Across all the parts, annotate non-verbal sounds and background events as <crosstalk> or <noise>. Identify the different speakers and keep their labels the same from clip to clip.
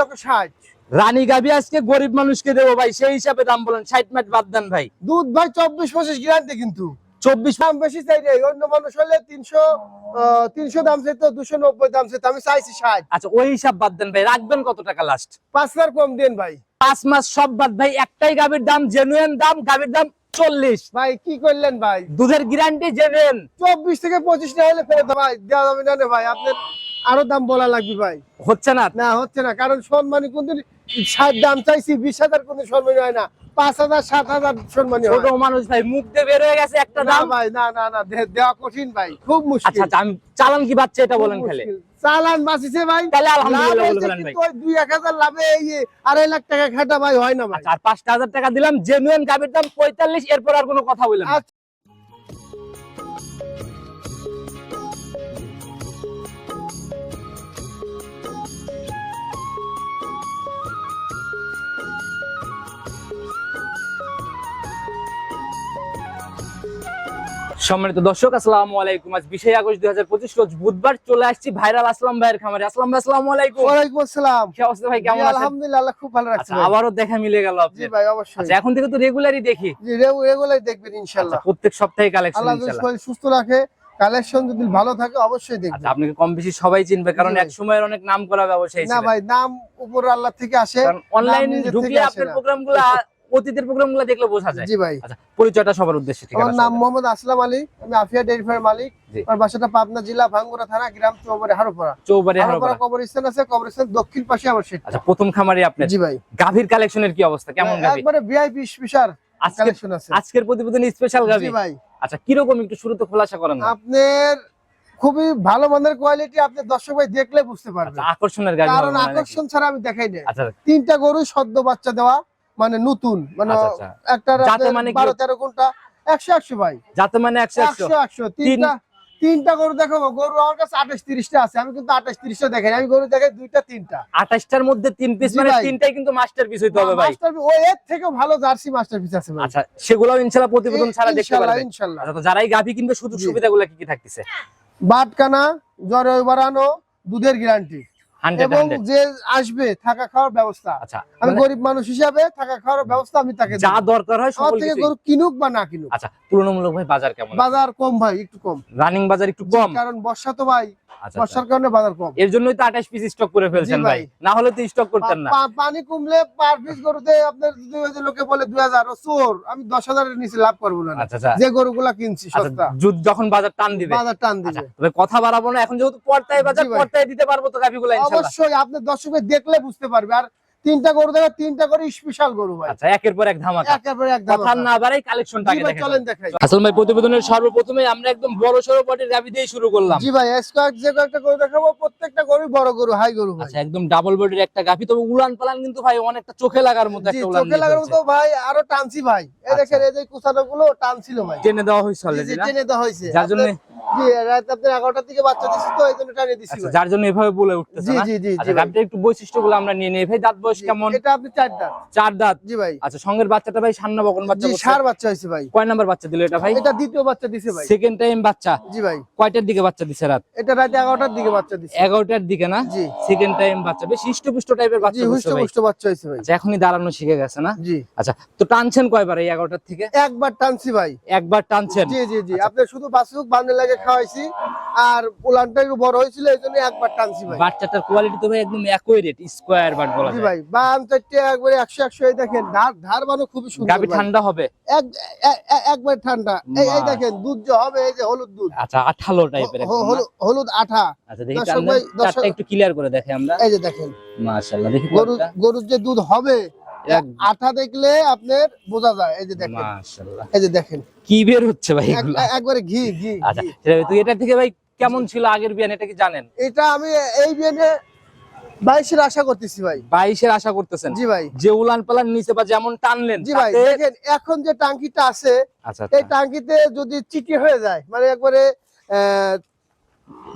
Speaker 1: লক্ষ ষাট।
Speaker 2: রানী গাভি আজকে গরিব মানুষকে দেবো ভাই সেই হিসাবে দাম বলেন ষাট মাঠ বাদ দেন ভাই।
Speaker 1: দুধ ভাই চব্বিশ পঁচিশ গ্যারান্টি কিন্তু।
Speaker 2: চব্বিশ
Speaker 1: দাম বেশি চাই অন্য মানুষ হলে তিনশো তিনশো দাম চাইতো দুশো নব্বই দাম চাইতো আমি চাইছি ষাট।
Speaker 2: আচ্ছা ওই হিসাব বাদ দেন ভাই রাখবেন কত টাকা লাস্ট
Speaker 1: পাঁচ হাজার কম দেন ভাই।
Speaker 2: পাঁচ মাস সব বাদ ভাই একটাই গাভীর দাম জেনুইন দাম গাভীর দাম চল্লিশ।
Speaker 1: ভাই কি করলেন ভাই?
Speaker 2: দুধের গ্যারান্টি জেনুইন
Speaker 1: চব্বিশ থেকে পঁচিশ না হলে ফেরত ভাই দেওয়া যাবে না ভাই আপনার আরও দাম বলা লাগবে ভাই।
Speaker 2: হচ্ছে না?
Speaker 1: না হচ্ছে না কারণ সম্মানী কোনদিন ষাট দাম চাইছি বিশ হাজার কোনদিন সম্মানী হয় না। পাঁচ হাজার সাত হাজার সম্মানী
Speaker 2: ছোট মানুষ ভাই মুখ দিয়ে বের হয়ে গেছে একটা দাম।
Speaker 1: ভাই না না না দেওয়া কঠিন ভাই খুব
Speaker 2: আচ্ছা
Speaker 1: মুশকিল।
Speaker 2: আচ্ছা আমি চালান কি বাচ্চা এটা বলেন খেলে?
Speaker 1: চালান বাঁচিছে ভাই।
Speaker 2: তাহলে আলহামদুলিল্লাহ
Speaker 1: কিন্তু দুই এক হাজার লাভে এই আড়াই লাখ টাকা খাটা ভাই হয় না ভাই।
Speaker 2: আচ্ছা আর পাঁচটা হাজার টাকা দিলাম জেনুইন গাভীর দাম পঁয়তাল্লিশ এরপর আর কোনো কথা বললাম সম্মানিত দর্শক আসসালামু আলাইকুম। আজ বিশে আগস্ট দুই হাজার পঁচিশ রোজ বুধবার চলে আসছি ভাইরাল আসলাম ভাইয়ের খামারে। আসলাম ভাই আসসালামু আলাইকুম।
Speaker 1: ওয়ালাইকুম আসসালাম।
Speaker 2: কি অবস্থা ভাই কেমন আছেন?
Speaker 1: আলহামদুলিল্লাহ খুব ভালো রাখছে
Speaker 2: আচ্ছা আবারও দেখা মিলে গেল
Speaker 1: জি ভাই অবশ্যই।
Speaker 2: আচ্ছা এখন থেকে তো রেগুলারই দেখি।
Speaker 1: জি রে- দেখবেন
Speaker 2: আচ্ছা
Speaker 1: ইনশাআল্লাহ
Speaker 2: প্রত্যেক সপ্তাহে কালেকশন ইনশাআল্লাহ।
Speaker 1: শরীর সুস্থ রাখে কালেকশন যদি ভালো থাকে অবশ্যই
Speaker 2: আচ্ছা
Speaker 1: দেখবেন
Speaker 2: আপনাকে কম বেশি সবাই চিনবে কারণ এক সময়ের অনেক নাম করা ব্যবসায়ী
Speaker 1: না ভাই নাম উপর আল্লাহ থেকে আসে
Speaker 2: অনলাইন ঢুকলে আপনার। প্রোগ্রামগুলো অতীতের প্রোগ্রামগুলো দেখলে বোঝা যায়।
Speaker 1: জি ভাই।
Speaker 2: আচ্ছা পরিচয়টা সবার উদ্দেশ্যে ঠিক
Speaker 1: আমার নাম মোহাম্মদ আসলাম আলী আমি আফিয়া ফার্ম মালিক। আমার বাসাটা পাবনা জেলা ভাঙ্গুরা থানা গ্রাম চৌবাড়ি হারোপাড়া।
Speaker 2: চৌবাড়ি
Speaker 1: হারোপাড়া
Speaker 2: হারোপাড়া।
Speaker 1: কবরস্থান আছে কবরস্থান দক্ষিণ পাশে আমার সেট।
Speaker 2: আচ্ছা প্রথম খামারি আপনার?
Speaker 1: জি ভাই।
Speaker 2: গাভীর কালেকশনের কি অবস্থা? কেমন গাভী?
Speaker 1: একবারে ভিআইপি স্পেশাল কালেকশন আছে।
Speaker 2: আজকের প্রতিবেদন স্পেশাল গাভী?
Speaker 1: জি ভাই।
Speaker 2: আচ্ছা কীরকম একটু শুরুতে খোলাসা করেন
Speaker 1: আপনার খুবই ভালো মানের কোয়ালিটি আপনি দর্শক ভাই দেখলে বুঝতে পারবেন।
Speaker 2: আচ্ছা, আকর্ষণের
Speaker 1: কারণ
Speaker 2: হবে
Speaker 1: আকর্ষণ ছাড়া আমি দেখাই না
Speaker 2: আচ্ছা।
Speaker 1: তিনটা গরু সদ্য বাচ্চা দেওয়া। মানে নতুন মানে
Speaker 2: আচ্ছা, আচ্ছা।
Speaker 1: একটা
Speaker 2: মানে
Speaker 1: বারো তেরো ঘণ্টা একশো একশো ভাই।
Speaker 2: যাতে মানে একশো একশো।
Speaker 1: একশো তিনটা তিনটা গরু দেখাবো গরু আমার কাছে আঠাশ তিরিশটা আছে। আমি কিন্তু আঠাশ তিরিশটা দেখাই আমি গরু দেখাই দুইটা তিনটা।
Speaker 2: আঠাশটার মধ্যে তিন পিস মানে তিনটাই কিন্তু মাস্টার পিস হইতে হবে ভাই।
Speaker 1: মাস্টার ও এর থেকেও ভালো জার্সি মাস্টার পিস আছে
Speaker 2: আচ্ছা সেগুলো ইনশাল্লাহ প্রতিবেদন ছাড়া দেখতে
Speaker 1: ইনশাল্লাহ
Speaker 2: পারবেন।
Speaker 1: ইনশাল্লাহ।
Speaker 2: আচ্ছা তো যারাই গাভী কিনবে সুযোগ সুবিধাগুলো কি কি থাকতেছে?
Speaker 1: বাটকানা জ্বরে বাড়ানো দুধের গ্যারান্টি এবং যে আসবে থাকা খাওয়ার ব্যবস্থা।
Speaker 2: আচ্ছা
Speaker 1: আমি
Speaker 2: মানে
Speaker 1: গরিব মানুষ হিসাবে থাকা খাওয়ার ব্যবস্থা আমি তাকে
Speaker 2: যা দরকার হয় সব
Speaker 1: থেকে গরু কিনুক বা না কিনুক।
Speaker 2: আচ্ছা তুলনামূলক ভাই বাজার কেমন?
Speaker 1: বাজার কম ভাই একটু কম।
Speaker 2: রানিং বাজার একটু কম?
Speaker 1: কারণ বর্ষা তো ভাই। বর্ষার কারণে বাজার কম।
Speaker 2: এর জন্যই তো আঠাশ পিস স্টক করে ফেলছেন ভাই।
Speaker 1: ভাই।
Speaker 2: না হলে তো স্টক করতেন না।
Speaker 1: পানি কমলে পার পিস গরুতে আপনার দুই হাজার লোকে বলে দুই হাজার ও চোর আমি দশ হাজারের নিচে লাভ করব না।
Speaker 2: আচ্ছা আচ্ছা।
Speaker 1: যে গরুগুলা কিনছি
Speaker 2: আচ্ছা
Speaker 1: সস্তা।
Speaker 2: যুদ্ধ যখন বাজার টান দিবে।
Speaker 1: বাজার টান
Speaker 2: আচ্ছা
Speaker 1: দিবে
Speaker 2: তবে কথা বাড়াবো না। এখন যেহেতু পর্তায় বাজার পর্তায় দিতে পারব তো ইনশাআল্লাহ
Speaker 1: অবশ্যই দেখলে বুঝতে পারবে। আর তিনটা গরু দেখা তিনটা করে স্পেশাল গরু ভাই।
Speaker 2: আচ্ছা একের পর এক ধামাকা।
Speaker 1: একেবারে এক ধামাকা।
Speaker 2: কথা না বাড়াই কালেকশনটা আগে দেখেন
Speaker 1: চলেন দেখাই।
Speaker 2: আসল ভাই প্রতিবেদনের সর্বপ্রথমে আমরা একদম বড় সড়ো পটের গাভি দিয়ে শুরু করলাম।
Speaker 1: জি ভাই স্কোয়ার যে কয়েকটা গরু দেখাবো প্রত্যেকটা গরু বড় গরু হাই গরু ভাই।
Speaker 2: আচ্ছা একদম ডাবল বডির একটা গাভি তবে উলান পালান কিন্তু ভাই অনেকটা চোখে লাগার মতো একটা উলান
Speaker 1: চোখে লাগার। মতো ভাই আরও টানছি ভাই। এই
Speaker 2: আচ্ছা।
Speaker 1: দেখেন এই যে কুচানো গুলো টানছিল ভাই।
Speaker 2: টেনে দেওয়া হয়েছে
Speaker 1: জি,
Speaker 2: অলরেডি না?
Speaker 1: টেনে দেওয়া হয়েছে।
Speaker 2: যার জন্য
Speaker 1: জি রাত আপনার এগারোটার দিকে বাচ্চা দিচ্ছি তো এই জন্য টানে দিচ্ছি
Speaker 2: আচ্ছা যার জন্য এভাবে বলে উঠতেছে
Speaker 1: জি
Speaker 2: না?
Speaker 1: জি জি জি
Speaker 2: আচ্ছা
Speaker 1: ভাই।
Speaker 2: একটু বৈশিষ্ট্যগুলো আমরা নিয়ে নিই। ভাই দাঁত বয়স কেমন?
Speaker 1: এটা আপনি চার দাঁত।
Speaker 2: চার দাঁত?
Speaker 1: জি ভাই।
Speaker 2: আচ্ছা সঙ্গের বাচ্চাটা ভাই সান্না বকন বাচ্চা
Speaker 1: জি সার বাচ্চা হয়েছে ভাই।
Speaker 2: কয় নাম্বার বাচ্চা দিল এটা ভাই?
Speaker 1: এটা দ্বিতীয় বাচ্চা দিছে ভাই।
Speaker 2: সেকেন্ড টাইম বাচ্চা।
Speaker 1: জি ভাই।
Speaker 2: কয়টার দিকে বাচ্চা দিছে রাত?
Speaker 1: এটা রাত এগারোটার দিকে বাচ্চা দিছে।
Speaker 2: এগারোটার দিকে না?
Speaker 1: জি।
Speaker 2: সেকেন্ড টাইম বাচ্চা। বেশ হৃষ্টপুষ্ট টাইপের বাচ্চা
Speaker 1: হুষ্ট
Speaker 2: করছে
Speaker 1: বাচ্চা হয়েছে ভাই।
Speaker 2: আচ্ছা এখনই দাঁড়ানো শিখে গেছে না?
Speaker 1: জি।
Speaker 2: আচ্ছা তো টানছেন কয়বার এই এগারোটার থেকে?
Speaker 1: একবার টানছি ভাই।
Speaker 2: একবার টানছেন?
Speaker 1: জি জি জি।
Speaker 2: আচ্ছা।
Speaker 1: আপনি শুধু বাসুক বান্ডে লাগে খাওয়াইছি আর উলানটা একটু বড় হয়েছিল এই জন্য একবার টানছি ভাই।
Speaker 2: বাচ্চাটার কোয়ালিটি তো ভাই একদম একই রেট স্কোয়ার বাট বলা যায়।
Speaker 1: ভাই বাম চারটে একবারে একশো একশো এই দেখেন ধার ধার বানো খুবই সুন্দর
Speaker 2: গাবি ঠান্ডা হবে?
Speaker 1: এক একবার ঠান্ডা। এই এই দেখেন দুধ যে হবে এই যে হলুদ দুধ।
Speaker 2: আচ্ছা আঠালো টাইপের
Speaker 1: হলুদ- আঠা।
Speaker 2: আচ্ছা দেখি চারটা একটু ক্লিয়ার করে দেখে আমরা।
Speaker 1: এই যে দেখেন।
Speaker 2: মাশাআল্লাহ দেখি
Speaker 1: গরু গরুর যে দুধ হবে
Speaker 2: এক-
Speaker 1: আঠা দেখলে আপনার বোঝা যায়। এই যে দেখেন।
Speaker 2: মাশাআল্লাহ।
Speaker 1: এই যে দেখেন।
Speaker 2: কি বের হচ্ছে ভাই
Speaker 1: এক- একবারে ঘি ঘি
Speaker 2: আচ্ছা তুই এটা থেকে ভাই কেমন ছিল আগের বিয়ান এটা কি জানেন?
Speaker 1: এটা আমি এই বিয়ে বাইশের আশা করতেছি ভাই।
Speaker 2: বাইশের আশা করতেছেন?
Speaker 1: জি ভাই।
Speaker 2: যে উলান পালান নিচে বা যেমন টানলেন
Speaker 1: জি ভাই দেখেন এখন যে টাঙ্কিটা আছে
Speaker 2: আচ্ছা
Speaker 1: এই
Speaker 2: আচ্ছা।
Speaker 1: টাঙ্কিতে যদি চিটি হয়ে যায় মানে একবারে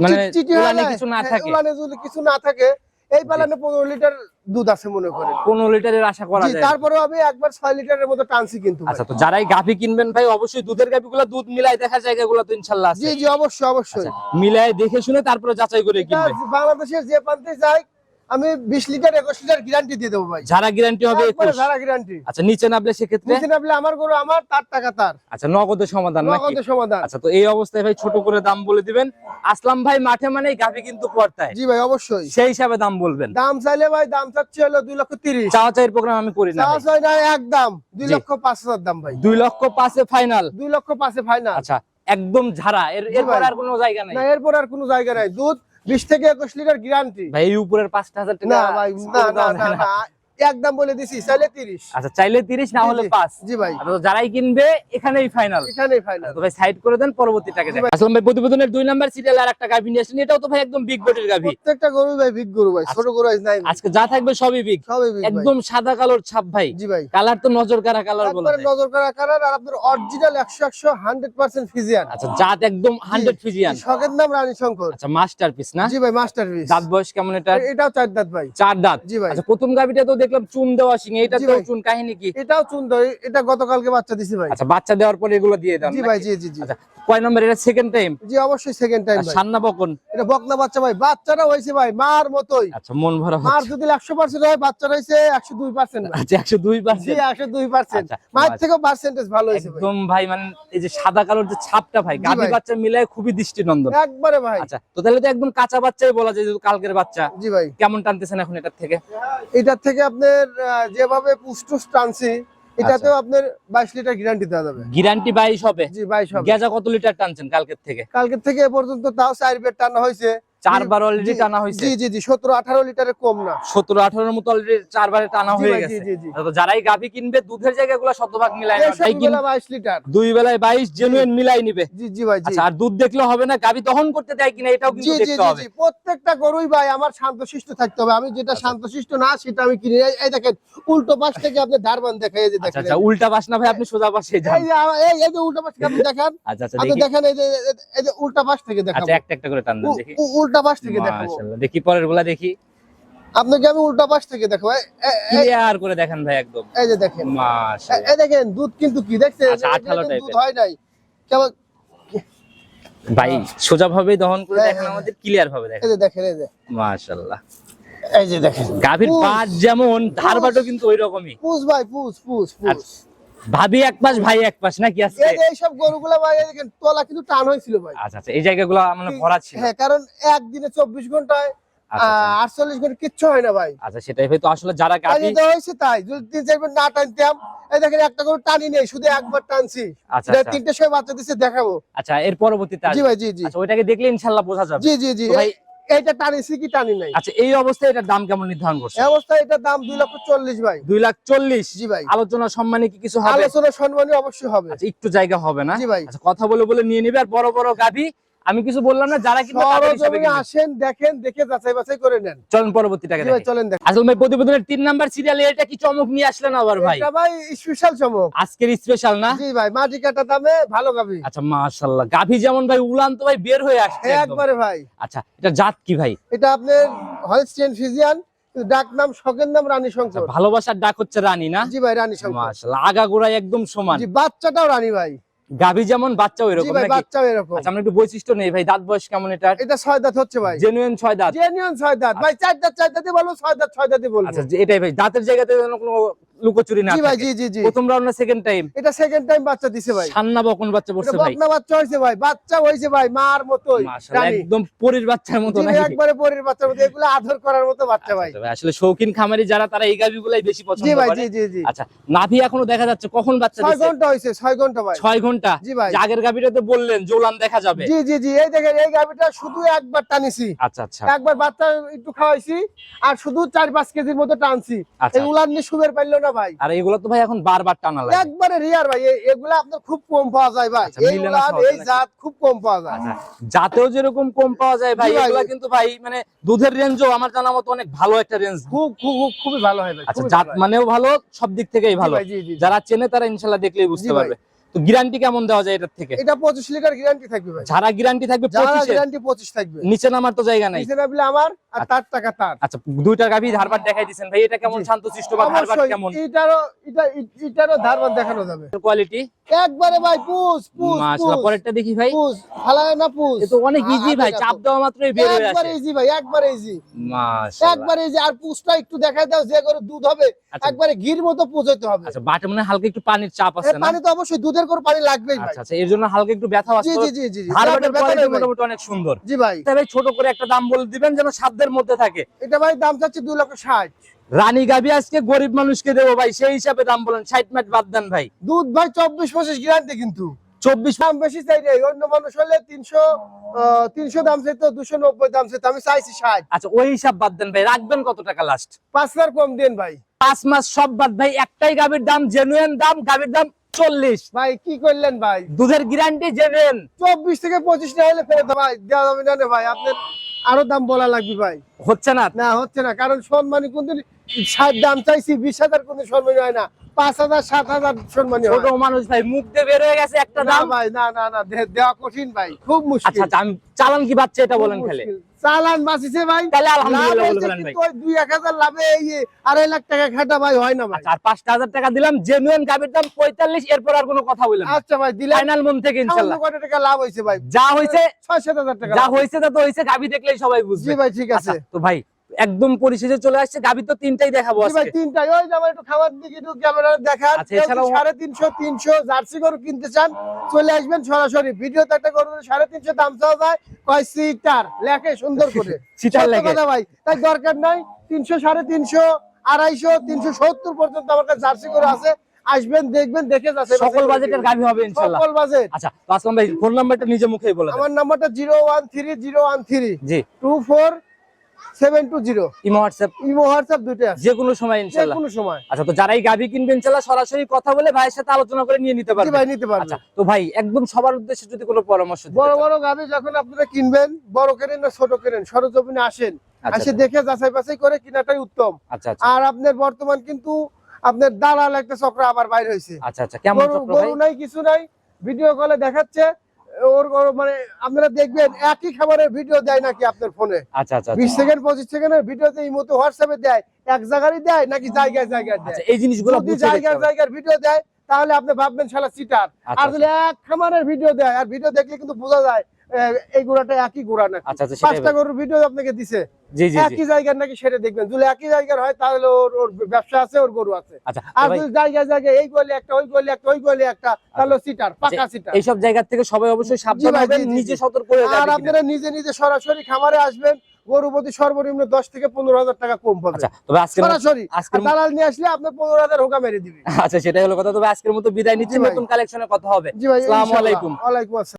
Speaker 2: মানে
Speaker 1: হয়ে
Speaker 2: উলানে
Speaker 1: যায়,
Speaker 2: কিছু না থাকে।
Speaker 1: উলানে যদি কিছু না থাকে এই পালানে পনেরো লিটার দুধ আছে মনে করেন।
Speaker 2: পনেরো লিটারের আশা করা যায়।
Speaker 1: আমি একবার ছয় লিটারের মতো টানছি কিন্তু
Speaker 2: আচ্ছা তো যারাই গাভি কিনবেন ভাই অবশ্যই দুধের দুধ মিলাই দেখা জায়গাগুলো তো ইনশাল্লাহ আছে।
Speaker 1: জি জি অবশ্যই অবশ্যই।
Speaker 2: মিলাই দেখে শুনে তারপরে যাচাই করে কিনবেন।
Speaker 1: বাংলাদেশের যে প্রান্তে যাই আমি বিশ লিটার একুশ লিটার গ্যারান্টি দিয়ে দেবো ভাই।
Speaker 2: যারা গ্যারান্টি হবে
Speaker 1: একবারে
Speaker 2: 21
Speaker 1: যারা গ্যারান্টি
Speaker 2: আচ্ছা নিচে নামলে সেক্ষেত্রে?
Speaker 1: নিচে নামলে আমার গরু আমার তার টাকা তার।
Speaker 2: আচ্ছা নগদের সমাধান নাকি?
Speaker 1: নগদের সমাধান।
Speaker 2: আচ্ছা তো এই অবস্থায় ভাই ছোট করে দাম বলে দিবেন। আসলাম ভাই মাঠে মানে গাভি কিন্তু পড়তায়
Speaker 1: জি ভাই অবশ্যই।
Speaker 2: সেই হিসাবে দাম বলবেন।
Speaker 1: দাম চাইলে ভাই দাম চাচ্ছে হলো দুই লক্ষ তিরিশ।
Speaker 2: চাওয়া চাইয়ের প্রোগ্রাম আমি করি না
Speaker 1: চাওয়া চাই না এক দাম। দুই লক্ষ পাঁচ হাজার দাম ভাই।
Speaker 2: দুই লক্ষ পাঁচে ফাইনাল
Speaker 1: দুই লক্ষ পাঁচে ফাইনাল
Speaker 2: আচ্ছা একদম ঝাড়া। এর এরপর আর কোনো জায়গা নাই।
Speaker 1: না এরপর আর কোনো জায়গা নাই। দুধ বিশ থেকে একুশ লিটার গ্যারান্টি
Speaker 2: ভাই এই উপরের পাঁচটা হাজার টাকা
Speaker 1: না ভাই না না। না একদম বলে দিছি চাইলে তিরিশ।
Speaker 2: আচ্ছা চাইলে তিরিশ না হলে
Speaker 1: জি। ভাই।
Speaker 2: আচ্ছা, তো যারাই কিনবে এখানেই ফাইনাল
Speaker 1: এখানেই ফাইনাল
Speaker 2: তো ভাই সাইড করে দেন পরবর্তীটাকে
Speaker 1: জি ভাই।
Speaker 2: আসলাম ভাই প্রতিবেদনের দুই নাম্বার সিরিয়াল আর একটা নিয়ে এটাও তো ভাই একদম বিগ বডির
Speaker 1: প্রত্যেকটা গরু ভাই বিগ গরু ভাই ছোট গরু আজ নাই
Speaker 2: আজকে যা থাকবে সবই বিগ
Speaker 1: সবই বিগ
Speaker 2: একদম সাদা কালোর ছাপ ভাই।
Speaker 1: জি ভাই।
Speaker 2: কালার তো নজর কারা কালার বলে
Speaker 1: একবারে নজর করা কালার আর আপনার অরিজিনাল একশো একশো হান্ড্রেড পার্সেন্ট ফিজিয়ান
Speaker 2: আচ্ছা জাত একদম হান্ড্রেড ফিজিয়ান
Speaker 1: শখের নাম রানী শঙ্কর।
Speaker 2: আচ্ছা মাস্টারপিস না?
Speaker 1: জি ভাই মাস্টার পিস
Speaker 2: দাঁত বয়স কেমন এটা
Speaker 1: এটাও চার দাঁত ভাই।
Speaker 2: চার দাঁত।
Speaker 1: জি ভাই।
Speaker 2: আচ্ছা প্রথম গাভিটা তো দেখলাম চুন দেওয়া সিং এটা তো চুন কাহিনী কি?
Speaker 1: এটাও চুন সুন্দর এটা গতকালকে বাচ্চা দিছি ভাই।
Speaker 2: আচ্ছা বাচ্চা দেওয়ার পরে এগুলো দিয়ে দাও
Speaker 1: জি ভাই জি জি জি।
Speaker 2: আচ্ছা কয় নম্বর এটা সেকেন্ড টাইম
Speaker 1: জি অবশ্যই সেকেন্ড টাইম ভাই।
Speaker 2: সান্না বকন।
Speaker 1: এটা বকনা বাচ্চা ভাই বাচ্চাটা হয়েছে ভাই মার মতোই।
Speaker 2: আচ্ছা মন ভরা
Speaker 1: মার যদি একশো পার্সেন্ট হয় বাচ্চা দুই পার্সেন্ট
Speaker 2: আচ্ছা একশো দুই
Speaker 1: জি
Speaker 2: পার্সেন্ট
Speaker 1: একশো দুই পার্সেন্ট
Speaker 2: আচ্ছা,
Speaker 1: মায়ের
Speaker 2: আচ্ছা।
Speaker 1: থেকেও পার্সেন্টেজ ভালো ভাই।
Speaker 2: একদম ভাই মানে এই যে সাদা কালোর যে ছাপটা ভাই
Speaker 1: ভাই।
Speaker 2: বাচ্চা মিলায় খুবই দৃষ্টি দৃষ্টিনন্দন।
Speaker 1: একবারে ভাই।
Speaker 2: আচ্ছা তো তাহলে তো একদম কাঁচা বাচ্চাই বলা যায় যেহেতু কালকের বাচ্চা।
Speaker 1: জি ভাই।
Speaker 2: কেমন টানতেছেন এখন এটার থেকে?
Speaker 1: এটার থেকে আপনার যেভাবে পুষ্টুস টানছি
Speaker 2: আচ্ছা।
Speaker 1: এটাতেও আপনার বাইশ লিটার গ্যারান্টি দেওয়া যাবে।
Speaker 2: গ্যারান্টি বাইশ হবে?
Speaker 1: জি বাইশ হবে।
Speaker 2: গেজা কত লিটার টানছেন কালকের থেকে?
Speaker 1: কালকের থেকে এ পর্যন্ত তাও চার বেড টানা হয়েছে।
Speaker 2: চারবার অলরেডি টানা হয়েছে।
Speaker 1: জি জি জি সতেরো আঠারো লিটারের কম না।
Speaker 2: সতেরো আঠারোর মতো অলরেডি চারবারে টানা হয়ে গেছে।
Speaker 1: জি, জি, জি।
Speaker 2: তো যারাই গাভী কিনবে দুধের জায়গাগুলো শতভাগ মিলাই।
Speaker 1: এই
Speaker 2: তাই কিন-
Speaker 1: সবগুলা বাইশ লিটার
Speaker 2: দুই বেলায় বাইশ জেনুইন মিলাই নিবে।
Speaker 1: জি জি ভাই জি।
Speaker 2: আচ্ছা আর দুধ দেখলে হবে না গাভী দহন করতে দেয় কিনা এটাও কিন্তু
Speaker 1: জি
Speaker 2: দেখতে
Speaker 1: জি
Speaker 2: হবে।
Speaker 1: জি প্রত্যেকটা গরুই ভাই আমার শান্তশিষ্ট থাকতে হবে। আমি যেটা শান্তশিষ্ট না সেটা আমি কিনি এই- দেখেন উল্টো পাশ থেকে আপনি ধারবান দেখাই এই যে
Speaker 2: আচ্ছা
Speaker 1: দেখেন।
Speaker 2: আচ্ছা উল্টা বাস না ভাই আপনি সোজা পাশে যান।
Speaker 1: এই এই এই যে উল্টা পাশ থেকে আপনি <laughs> দেখেন।
Speaker 2: আচ্ছা আচ্ছা
Speaker 1: আপনি দেখেন এই যে এই- যে উল্টা পাশ থেকে দেখাবো।
Speaker 2: আচ্ছা একটা একটা করে টান দেন দেখি।
Speaker 1: উল্টা পাশ থেকে দেখাবো
Speaker 2: মাশাআল্লাহ দেখি পরেরগুলা দেখি
Speaker 1: আপনাকে আমি উল্টা পাশ থেকে এই-
Speaker 2: ক্লিয়ার করে দেখেন ভাই একদম।
Speaker 1: এই যে দেখেন।
Speaker 2: মাশাআল্লাহ।
Speaker 1: এই দেখেন দুধ কিন্তু কি দেখছেন?
Speaker 2: আচ্ছা, আঠালো
Speaker 1: দুধ হয় নাই। কেমন?
Speaker 2: ভাই সোজা ভাবে দহন করে
Speaker 1: হ্যাঁ,
Speaker 2: দেখেন
Speaker 1: হ্যাঁ।
Speaker 2: আমাদের ক্লিয়ার ভাবে দেখেন।
Speaker 1: এই যে দেখেন এই যে।
Speaker 2: মাশাআল্লাহ।
Speaker 1: এই যে দেখেন।
Speaker 2: গাভীর। পাট যেমন ধারবাটও কিন্তু ওই রকমই
Speaker 1: পুষ ভাই পুষ পুষ পুষ।
Speaker 2: আচ্ছা, ভাবি এক পাশ ভাই এক পাশ নাকি আজকে?
Speaker 1: এই যে এইসব গরুগুলা ভাই দেখেন তলা কিন্তু টান হয়েছিল ভাই।
Speaker 2: আচ্ছা আচ্ছা এই জায়গাগুলো মানে ভরা ছিল?
Speaker 1: হ্যাঁ কারণ একদিনে চব্বিশ ঘন্টায়
Speaker 2: আচ্ছা, আচ্ছা।
Speaker 1: আটচল্লিশ ঘণ্টা কিচ্ছু হয় না ভাই।
Speaker 2: আচ্ছা সেটাই হয়তো আসলে যারা গাভী
Speaker 1: হয়েছে তাই যদি না টানতাম এই দেখেন একটা গরু টানি নেই শুধু একবার টানছি।
Speaker 2: আচ্ছা আচ্ছা।
Speaker 1: তিনটে সময় বাচ্চা দিচ্ছে দেখাবো।
Speaker 2: আচ্ছা এর পরবর্তীতে
Speaker 1: জি ভাই জি জি।
Speaker 2: আচ্ছা ওইটাকে দেখলে ইনশাআল্লাহ বোঝা যাবে।
Speaker 1: জি জি জি।
Speaker 2: ভাই
Speaker 1: এইটা টানিছি কি টানি নাই।
Speaker 2: আচ্ছা এই অবস্থায় এটার দাম কেমন নির্ধারণ করছে
Speaker 1: এই অবস্থায় এটার দাম দুই লক্ষ চল্লিশ ভাই।
Speaker 2: দুই লাখ চল্লিশ?
Speaker 1: জি ভাই।
Speaker 2: আলোচনা সম্মানে কি কিছু হবে?
Speaker 1: আলোচনা সম্মানী অবশ্যই হবে।
Speaker 2: আচ্ছা একটু জায়গা হবে না?
Speaker 1: জি ভাই।
Speaker 2: আচ্ছা কথা বলে বলে নিয়ে নিবে আর বড় বড় গাভী আমি কিছু বললাম না যারা।
Speaker 1: আসেন দেখেন দেখে যাচাই বাছাই করে নেন।
Speaker 2: চলুন পরবর্তীটাকে
Speaker 1: জি চলেন
Speaker 2: আসলে ভাই প্রতিবেদনের তিন নাম্বার সিরিয়ালে এটা কি চমক নিয়ে আসলেন আবার ভাই?
Speaker 1: এটা ভাই স্পেশাল চমক।
Speaker 2: আজকের স্পেশাল না?
Speaker 1: জি ভাই মাটি কাটা দামে ভালো গাবি
Speaker 2: আচ্ছা মাশাআল্লাহ। গাভী যেমন ভাই উলান তো ভাই বের হয়ে আসছে
Speaker 1: একবারে ভাই।
Speaker 2: আচ্ছা এটা জাত কি ভাই?
Speaker 1: এটা আপনার হলস্টেন ফিজিয়ান ডাক নাম শখের নাম রানী
Speaker 2: আচ্ছা,
Speaker 1: শঙ্কর।
Speaker 2: ভালোবাসার ডাক হচ্ছে রানী না?
Speaker 1: জি ভাই রানী শঙ্কর।
Speaker 2: মাশাআল্লাহ আগা গোড়ায় একদম সমান।
Speaker 1: জি বাচ্চাটাও রানী ভাই।
Speaker 2: গাভী যেমন বাচ্চা
Speaker 1: ওই
Speaker 2: এরকম
Speaker 1: বাচ্চাও এরকম।
Speaker 2: আচ্ছা আমরা একটু বৈশিষ্ট্য নেই ভাই দাঁত বয়স কেমন এটা
Speaker 1: এটা ছয় দাঁত হচ্ছে ভাই।
Speaker 2: জেনুইন ছয় দাঁত?
Speaker 1: জেনুইন ছয় দাঁত। ভাই চার দাঁত চার দাঁতই বলো ছয় দাঁত ছয় দাঁতই বলো
Speaker 2: আচ্ছা এটাই ভাই দাঁতের জায়গাতে যেন কোনো লুকোচুরি না
Speaker 1: ভাই জি জি জি।
Speaker 2: প্রথম রাউন্ডে সেকেন্ড টাইম
Speaker 1: এটা সেকেন্ড টাইম বাচ্চা দিছে ভাই।
Speaker 2: সান্না বকন বাচ্চা পড়ছে ভাই?
Speaker 1: বকনা বাচ্চা হয়েছে ভাই বাচ্চা হয়েছে ভাই মার মতোই
Speaker 2: একদম পরীর বাচ্চার মতো নাকি?
Speaker 1: একবারে পরের বাচ্চার মতো এগুলো আদর করার মতো বাচ্চা ভাই।
Speaker 2: আচ্ছা আসলে শৌখিন খামারি যারা তারা এই গাভিগুলাই বেশি পছন্দ করে
Speaker 1: জি ভাই জি জি জি।
Speaker 2: আচ্ছা নাভি এখনও দেখা যাচ্ছে কখন বাচ্চা
Speaker 1: ছয়
Speaker 2: দিচ্ছে
Speaker 1: ঘণ্টা হয়েছে ছয় ঘণ্টা ভাই।
Speaker 2: ছয় ঘণ্টা?
Speaker 1: জি ভাই।
Speaker 2: আগের গাভিটাতে বললেন জোলান দেখা যাবে।
Speaker 1: জি জি জি এই দেখেন এই গাভিটা শুধু একবার টানিছি।
Speaker 2: আচ্ছা আচ্ছা।
Speaker 1: একবার বাচ্চা একটু খাওয়াইছি আর শুধু চার পাঁচ কেজির মতো টানছি।
Speaker 2: আচ্ছা
Speaker 1: এই উলান নিয়ে সুবের পাইলো না ভাই।
Speaker 2: আর এগুলো তো ভাই এখন বারবার টানা লাগে।
Speaker 1: একবারে রিয়ার ভাই এগুলো আপনার খুব কম পাওয়া যায় ভাই।
Speaker 2: আচ্ছা,
Speaker 1: এই? জাত খুব কম পাওয়া যায়।
Speaker 2: জাতেও যাতেও যেরকম কম পাওয়া যায় ভাই এগুলো কিন্তু ভাই মানে দুধের রেঞ্জও আমার জানা মতো অনেক ভালো একটা রেঞ্জ
Speaker 1: খুব খুব খুব- খুবই ভালো হয় ভাই
Speaker 2: আচ্ছা জাত মানেও ভালো সব দিক থেকেই ভালো। যারা চেনে তারা ইনশাল্লাহ দেখলেই বুঝতে পারবে। তো গ্যারান্টি কেমন দেওয়া যায় এটার থেকে?
Speaker 1: এটা পঁচিশ লিটার গ্যারান্টি থাকবে ভাই।
Speaker 2: যারা গ্যারান্টি থাকবে
Speaker 1: যারা
Speaker 2: পঁচিশে?
Speaker 1: গ্যারান্টি পঁচিশ থাকবে।
Speaker 2: নিচে নামার তো জায়গা নাই।
Speaker 1: নিচে নামলে আমার আর তার টাকা তার।
Speaker 2: আচ্ছা ধারবার দেখাই দিচ্ছেন ভাই। এটা কেমন। শান্তশিষ্ট বা ধারবার কেমন?
Speaker 1: এটারও এটা এটারও ধারবার দেখানো যাবে।
Speaker 2: কোয়ালিটি
Speaker 1: একবারে ভাই পুষ পুষ
Speaker 2: মাশাআল্লাহ পরেরটা দেখি ভাই।
Speaker 1: পুষ ফালায় না পুষ?
Speaker 2: অনেক ইজি ভাই চাপ দেওয়া মাত্রই বের হয়ে
Speaker 1: একবারে ইজি ভাই একবারে ইজি
Speaker 2: মাশাআল্লাহ।
Speaker 1: একবারে ইজি আর পুষটা একটু দেখাই দাও যে করে দুধ হবে
Speaker 2: আচ্ছা।
Speaker 1: একবারে ঘির মতো পুষ হতে হবে।
Speaker 2: আচ্ছা বাটে মানে হালকা একটু পানির চাপ আছে না?
Speaker 1: পানি তো অবশ্যই করে পানি লাগবেই
Speaker 2: আচ্ছা আচ্ছা এর জন্য হালকা একটু ব্যথা আছে
Speaker 1: জি জি জি
Speaker 2: কোয়ালিটি মোটামুটি অনেক সুন্দর।
Speaker 1: জি ভাই।
Speaker 2: তবে ছোট করে একটা দাম বলে দিবেন যেন সাধ্যের মধ্যে থাকে।
Speaker 1: এটা ভাই দাম চাচ্ছি দুই লক্ষ ষাট।
Speaker 2: রানী গাবি আজকে গরিব মানুষকে দেবো ভাই সেই হিসাবে দাম বলেন। ষাট বাদ দেন ভাই।
Speaker 1: দুধ ভাই চব্বিশ পঁচিশ গ্যারান্টি কিন্তু।
Speaker 2: চব্বিশ
Speaker 1: দাম বেশি চাই অন্য মানুষ হলে তিনশো তিনশো দাম চাইতো দুশো নব্বই দাম চাইতো আমি চাইছি ষাট।
Speaker 2: আচ্ছা ওই হিসাব বাদ দেন ভাই রাখবেন কত টাকা লাস্ট
Speaker 1: পাঁচ হাজার কম দেন ভাই।
Speaker 2: পাঁচ মাস সব বাদ ভাই একটাই গাবির দাম জেনুইন দাম গাবির দাম চল্লিশ।
Speaker 1: ভাই কি করলেন ভাই?
Speaker 2: দুধের গ্যারান্টি দেবেন।
Speaker 1: চব্বিশ থেকে পঁচিশ না হলে ফেরত ভাই দেওয়া যাবে জানে ভাই আপনার আরও দাম বলা লাগবে ভাই।
Speaker 2: হচ্ছে না?
Speaker 1: না হচ্ছে না কারণ সম্মানী কোনদিন ষাট দাম চাইছি বিশ হাজার কোনদিন সম্মানী হয় না। পাঁচ হাজার সাত হাজার সম্মানী
Speaker 2: ছোট মানুষ ভাই মুখ দিয়ে বের হয়ে গেছে একটা দাম।
Speaker 1: ভাই না না না দেওয়া কঠিন ভাই খুব
Speaker 2: আচ্ছা
Speaker 1: মুশকিল।
Speaker 2: আচ্ছা চালান কি বাচ্চা এটা বলেন খেলে?
Speaker 1: চালান বাঁচিছে ভাই।
Speaker 2: তাহলে আলহামদুলিল্লাহ
Speaker 1: লাভ
Speaker 2: বলে
Speaker 1: হয়েছে
Speaker 2: ফেলেন ভাই।
Speaker 1: দুই এক হাজার লাভে এই আড়াই লাখ টাকা খাটা ভাই হয় না ভাই।
Speaker 2: আচ্ছা আর পাঁচটা হাজার টাকা দিলাম জেনুইন গাবির দাম পঁয়তাল্লিশ এরপর আর কোনো কথা বললেন
Speaker 1: আচ্ছা ভাই দিলে
Speaker 2: ফাইনাল মন থেকে ইনশাল্লাহ।
Speaker 1: কত টাকা লাভ হয়েছে ভাই?
Speaker 2: যা হয়েছে
Speaker 1: ছয় সাত হাজার টাকা
Speaker 2: যা। হয়েছে। তা তো হয়েছে গাবি দেখলেই সবাই বুঝবে।
Speaker 1: ভাই ঠিক আছে।
Speaker 2: তো ভাই একদম পরিশেষে চলে আসছে। গাবি তো তিনটাই দেখাবো
Speaker 1: তিনটাই। ওই যে আমার একটু খাবার দিকে একটু ক্যামেরা দেখান
Speaker 2: আচ্ছা,
Speaker 1: সাড়ে তিনশো তিনশো জার্সি গরু কিনতে চান চলে আসবেন সরাসরি। ভিডিওতে একটা গরু সাড়ে তিনশো দাম চাওয়া যায়। কয় সিটার? লেখে সুন্দর করে। <laughs>
Speaker 2: সিটার লেখে।
Speaker 1: ভাই তাই দরকার নাই। তিনশো সাড়ে তিনশো আড়াইশো তিনশো সত্তর পর্যন্ত আমার কাছে জার্সি গরু আছে। আসবেন দেখবেন দেখে যাচ্ছে
Speaker 2: সকল বাজেটের গাবি হবে ইনশাল্লাহ।
Speaker 1: সকল বাজেট।
Speaker 2: আচ্ছা আসলাম ভাই ফোন নাম্বারটা নিজে মুখেই বলে
Speaker 1: আমার নাম্বারটা zero one three zero one three.
Speaker 2: জি।
Speaker 1: Two four seven two zero.
Speaker 2: Imo WhatsApp?
Speaker 1: Imo WhatsApp দুটো
Speaker 2: যে কোনো সময় ইনশাল্লাহ।
Speaker 1: কোনো সময়।
Speaker 2: আচ্ছা তো যারাই গাবি কিনবেন ইনশাল্লাহ সরাসরি কথা বলে ভাইয়ের সাথে আলোচনা করে নিয়ে নিতে
Speaker 1: জি ভাই নিতে পারবেন
Speaker 2: আচ্ছা তো ভাই একদম সবার উদ্দেশ্যে যদি কোনো পরামর্শ
Speaker 1: বড়
Speaker 2: চান।
Speaker 1: বড় গাভি যখন আপনারা কিনবেন বড় কেনেন না ছোট কেনেন সরজমিনে আসেন
Speaker 2: আচ্ছা
Speaker 1: এসে দেখে যাচাই বাছাই করে কিনাটাই উত্তম।
Speaker 2: আচ্ছা
Speaker 1: আর আপনার বর্তমান কিন্তু আপনার দালাল একটা চক্র আবার বাইর হয়েছে।
Speaker 2: আচ্ছা আচ্ছা কেমন
Speaker 1: গরু নাই কিছু নাই ভিডিও কলে দেখাচ্ছে। ওর মানে আপনারা দেখবেন একই খাবারের ভিডিও দেয় নাকি আপনার ফোনে
Speaker 2: আচ্ছা আচ্ছা
Speaker 1: বিশ
Speaker 2: আচ্ছা।
Speaker 1: সেকেন্ড পঁচিশ সেকেন্ডের ভিডিওতে এই মতো হোয়াটসঅ্যাপে দেয় এক জায়গারই দেয় নাকি জায়গায় জায়গায় দেয়?
Speaker 2: আচ্ছা এই জিনিসগুলো
Speaker 1: যদি
Speaker 2: বুঝে দেখতে
Speaker 1: জায়গার ভিডিও দেয় তাহলে আপনি ভাববেন শালা সিটার
Speaker 2: আচ্ছা,
Speaker 1: আর যদি এক খামারের ভিডিও দেয় আর ভিডিও দেখলে কিন্তু বোঝা যায় এই গোড়াটা একই গোড়া না
Speaker 2: আচ্ছা আচ্ছা
Speaker 1: পাঁচটা গরুর ভিডিও আপনাকে দিছে। একই জায়গার নাকি সেটা দেখবেন। যদি একই জায়গার হয় তাহলে ওর ওর ব্যবসা আছে ওর গরু আছে।
Speaker 2: আচ্ছা
Speaker 1: আর যদি জায়গায় জায়গায় এই গলি একটা ওই গলি একটা ওই গলি একটা তাহলে সিটার পাকা সিটার।
Speaker 2: এইসব জায়গা থেকে সবাই অবশ্যই সাবধান হবেন নিজে সতর্ক
Speaker 1: আর আপনারা নিজে নিজে সরাসরি খামারে আসবেন গরু প্রতি সর্বনিম্ন দশ থেকে পনেরো হাজার টাকা কম পাবে
Speaker 2: আচ্ছা
Speaker 1: সরাসরি দালাল নিয়ে আসলে আপনার পনেরো হাজার হোকা মেরে দিবে।
Speaker 2: আচ্ছা সেটাই হলো কথা। তবে আজকের মতো বিদায় নিচ্ছি। নতুন কালেকশনে কথা হবে।
Speaker 1: জি ভাই
Speaker 2: আসসালামু আলাইকুম।
Speaker 1: আসসালাম।